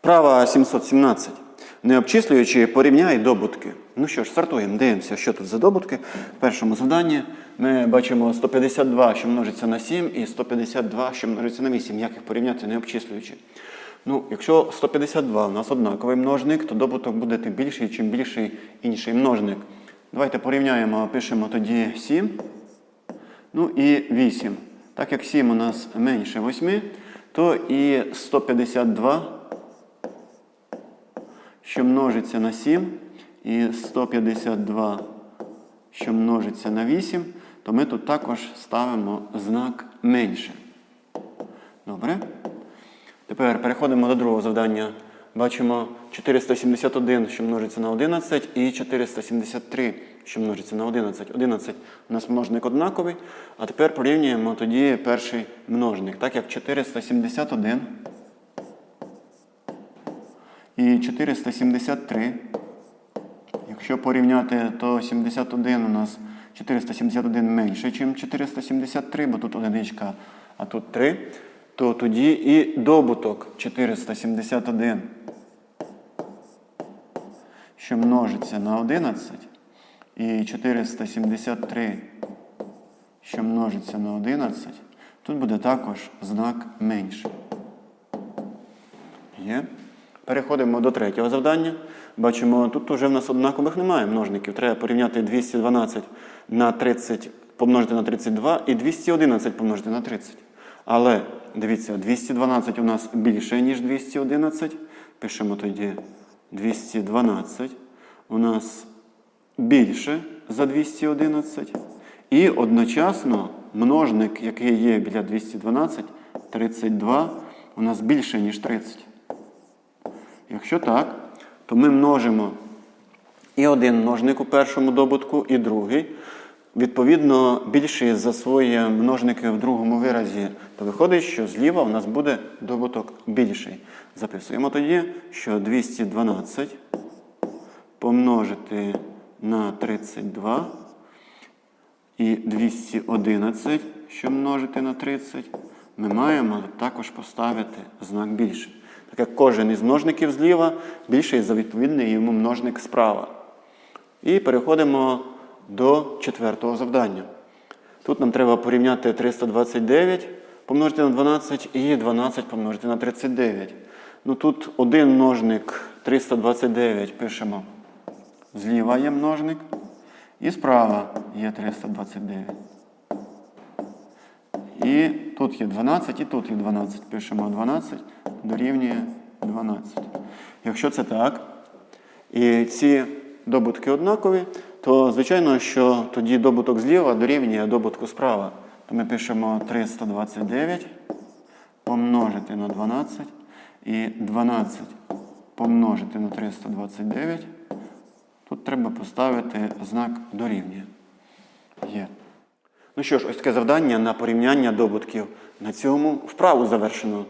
Вправа 717. Не обчислюючи, порівняй добутки. Ну що ж, стартуємо, дивимося, що тут за добутки. В першому завданні ми бачимо 152, що множиться на 7, і 152, що множиться на 8. Як їх порівняти, не обчислюючи? Ну, якщо 152 у нас однаковий множник, то добуток буде тим більший, чим більший інший множник. Давайте порівняємо, пишемо тоді 7. Ну і 8. Так як 7 у нас менше 8, то і 152, що множиться на 7, і 152, що множиться на 8, то ми тут також ставимо знак менше. Добре? Тепер переходимо до другого завдання. Бачимо 471, що множиться на 11, і 473, що множиться на 11. 11 у нас множник однаковий. А тепер порівнюємо тоді перший множник. Так як 471 і 473. Якщо порівняти, то 71 у нас 471 менше, ніж 473, бо тут одиничка, а тут 3, то тоді і добуток 471, що множиться на 11, і 473, що множиться на 11, тут буде також знак менше. Є. Переходимо до третього завдання. Бачимо, тут вже в нас однакових немає множників. Треба порівняти 212 на 30 помножити на 32 і 211 помножити на 30. Але дивіться, 212 у нас більше, ніж 211. Пишемо тоді 212. У нас більше за 211. І одночасно множник, який є біля 212, 32, у нас більше, ніж 30. Якщо так, то ми множимо і один множник у першому добутку, і другий. Відповідно, більший за свої множники в другому виразі, то виходить, що зліва у нас буде добуток більший. Записуємо тоді, що 212 помножити на 32 і 211, що множити на 30, ми маємо також поставити знак більше. Так як кожен із множників зліва більший за відповідний йому множник справа. І переходимо до четвертого завдання. Тут нам треба порівняти 329 помножити на 12 і 12 помножити на 39. Ну тут один множник 329 пишемо. Зліва є множник. І справа є 329. І тут є 12, і тут є 12. Пишемо 12 дорівнює 12. Якщо це так, і ці добутки однакові, то звичайно, що тоді добуток зліва дорівнює добутку справа. То ми пишемо 329 помножити на 12 і 12 помножити на 329. Тут треба поставити знак дорівнює. Є. Ну що ж, ось таке завдання на порівняння добутків. На цьому вправу завершено.